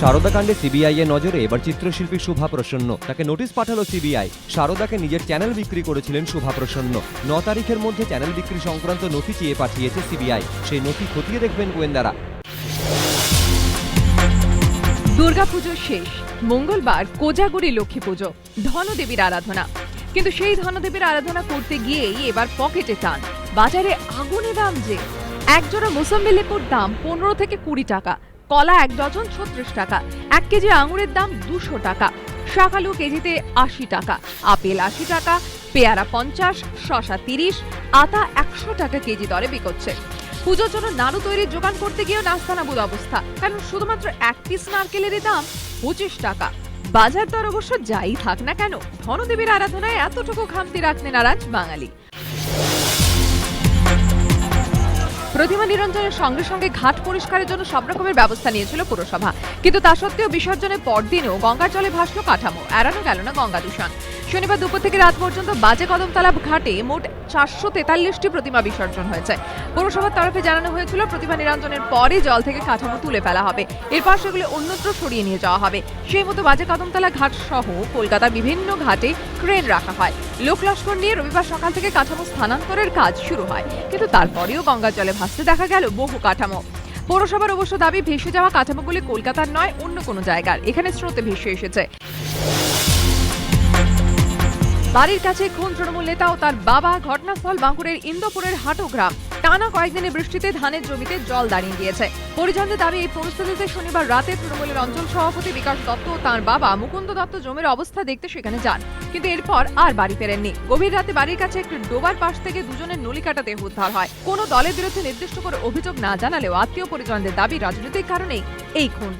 সারদা কাণ্ডে সিবিআই এর নজরে এবার চিত্রশিল্পী শুভা প্রসন্ন। তাকে নোটিশ পাঠালো সিবিআই সারদাকে নিজের চ্যানেল বিক্রি করেছিলেন শুভা প্রসন্ন। ন তারিখের মধ্যে চ্যানেল বিক্রি সংক্রান্ত নথি চেয়ে পাঠিয়েছে সিবিআই সেই নথি খতিয়ে দেখবেন গোয়েন্দারা। দুর্গাপুজো শেষ। মঙ্গলবার কোজাগরি লক্ষ্মী পুজো, ধনদেবীর আরাধনা। কিন্তু সেই ধনদেবীর আরাধনা করতে গিয়েই এবার পকেটে টান। বাজারে আগুনে দাম যে। এক জোড়া মোসাম্বি লেবুর দাম পনেরো থেকে কুড়ি টাকা। কলা এক ডজন ছত্রিশ টাকা, এক কেজি আঙুরের দাম দুশো টাকা, শাকালু কেজিতে আশি টাকা, আপেল আশি টাকা, পেয়ারা পঞ্চাশ শশা তিরিশ, আতা একশো টাকা কেজি দরে বিকোচ্ছে। পুজোর জন্য নাড়ু তৈরির যোগান করতে গিয়েও নাস্তানাবুদ অবস্থা, কারণ শুধুমাত্র এক পিস নারকেলেরই দাম পঁচিশ টাকা। বাজার দর অবশ্য যাই থাক না কেন, ধনদেবীর আরাধনায় এতটুকু খামতি রাখতে নারাজ বাঙালি। প্রতিমা নিরঞ্জনের সঙ্গে সঙ্গে ঘাট পরিষ্কারের জন্য সব রকমের ব্যবস্থা নিয়েছিল পুরসভা। কিন্তু তা সত্ত্বেও বিসর্জনের পরদিনও গঙ্গার জলে ভাসল কাঠামো, এড়ানো গেল না গঙ্গা দূষণ। শনিবার দুপুর থেকে রাত পর্যন্ত বাজে কদমতলা ঘাটে মোট চারশো তেতাল্লিশটি প্রতিমা বিসর্জন হয়েছে। পৌরসভার তরফে জানানো হয়েছিল, প্রতিমা নিরঞ্জনের পরে জল থেকে কাঠামো তুলে ফেলা হবে। এরপর সেগুলো অন্যত্র সরিয়ে নিয়ে যাওয়া হবে। সেই মতো বাজে কদমতলা ঘাট সহ কলকাতার বিভিন্ন ঘাটে ক্রেন রাখা হয়। লোক লস্কর নিয়ে রবিবার সকাল থেকে কাঠামো স্থানান্তরের কাজ শুরু হয়। কিন্তু তারপরেও গঙ্গার জলে ভাসতে দেখা গেল বহু কাঠামো। পৌরসভার অবশ্য দাবি, ভেসে যাওয়া কাঠামোগুলি কলকাতার নয়, অন্য কোনো জায়গার। এখানে স্রোতে ভেসে এসেছে। বাড়ির কাছে খুন তৃণমূল নেতা ও তার বাবা ঘটনাস্থল বাঁকুড়ের ইন্দোপুরের হাটো গ্রাম টানা কয়েকদিনের বৃষ্টিতে ধানের জমিতে জল দাঁড়িয়ে গিয়েছে। পরিজনদের দাবি, এই পরিস্থিতিতে শনিবার রাতে তৃণমূলের অঞ্চল সভাপতি বিকাশ দত্ত ও তার বাবা মুকুন্দ দত্ত জমির অবস্থা দেখতে সেখানে যান। কিন্তু এরপর আর বাড়ি ফেরেননি। গভীর রাতে বাড়ির কাছে একটি ডোবার পাশ থেকে দুজনের নলিকাটা দেহ উদ্ধার হয়। কোনো দলের বিরুদ্ধে নির্দিষ্ট করে অভিযোগ না জানালেও আত্মীয় পরিজনদের দাবি, রাজনৈতিক কারণেই এই খুন।